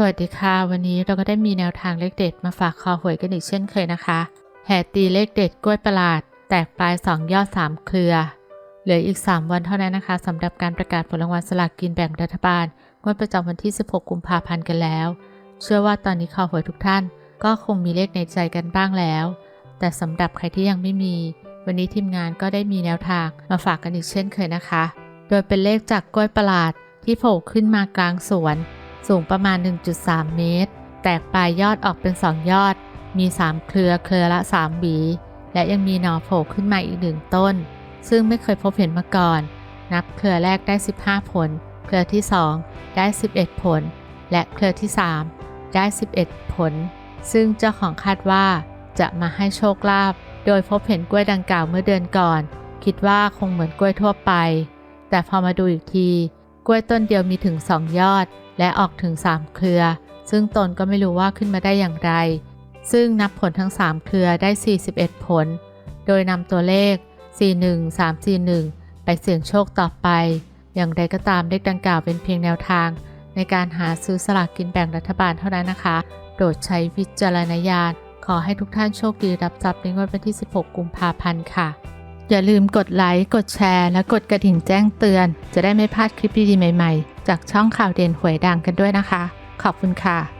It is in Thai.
สวัสดีค่ะ วันนี้เราก็ได้มีแนวทางเลขเด็ดมาฝากคอหวยกันอีกเช่นเคยนะคะ แห่ตีเลขเด็ดกล้วยประหลาด แตกปลาย 2 ยอด 3 เครือ เหลืออีก 3 วันเท่านั้นนะคะสำหรับการประกาศผลรางวัลสลากกินแบ่งรัฐบาลงวดประจำวันที่ 16 กุมภาพันธ์กันแล้ว เชื่อว่าตอนนี้คอหวยทุกท่าน ก็คงมีเลขในใจกันบ้างแล้ว แต่สำหรับใครที่ยังไม่มี วันนี้ทีมงานก็ได้มีแนวทางมาฝากกันอีกเช่นเคยนะคะ โดยเป็นเลขจากกล้วยประหลาดที่โผล่ขึ้นมากลางสวน สูงประมาณ 1.3 เมตร แตกปลายยอดออกเป็น 2 ยอด มี 3 เครือ เครือละ 3 หวี และยังมีหน่อโผล่ขึ้นมาอีกหนึ่งต้น ซึ่งไม่เคยพบเห็นมาก่อน นับเครือแรกได้ 15 ผล เครือที่ 2 ได้ 11 ผล และเครือที่ 3 ได้ 11 ผล ซึ่งเจ้าของคาดว่าจะมาให้โชคลาภ โดยพบเห็นกล้วยดังกล่าวเมื่อเดือนก่อน คิดว่าคงเหมือนกล้วยทั่วไป แต่พอมาดูอีกที กล้วยต้นเดียวมีถึง2ยอด และออกถึง3เครือ ซึ่งตนก็ไม่รู้ว่าขึ้นมาได้อย่างไร ซึ่งนับผลทั้ง3เครือได้ 41 ผล โดยนำตัวเลข 41341 ไปเสี่ยงโชคต่อไป อย่างไรก็ตามเลขดังกล่าวเป็นเพียงแนวทาง ในการหาซื้อสลากกินแบ่งรัฐบาลเท่านั้นนะคะโปรดใช้วิจารณญาณขอให้ทุกท่านโชคดีรับทรัพย์ในงวดวันที่ 16 กุมภาพันธ์ค่ะ อย่าลืมกดไลค์ กดแชร์ และกดกระดิ่งแจ้งเตือน จะได้ไม่พลาดคลิปดีๆใหม่ ๆ จากช่องข่าวเด่นหวยดังกันด้วยนะคะ ขอบคุณค่ะ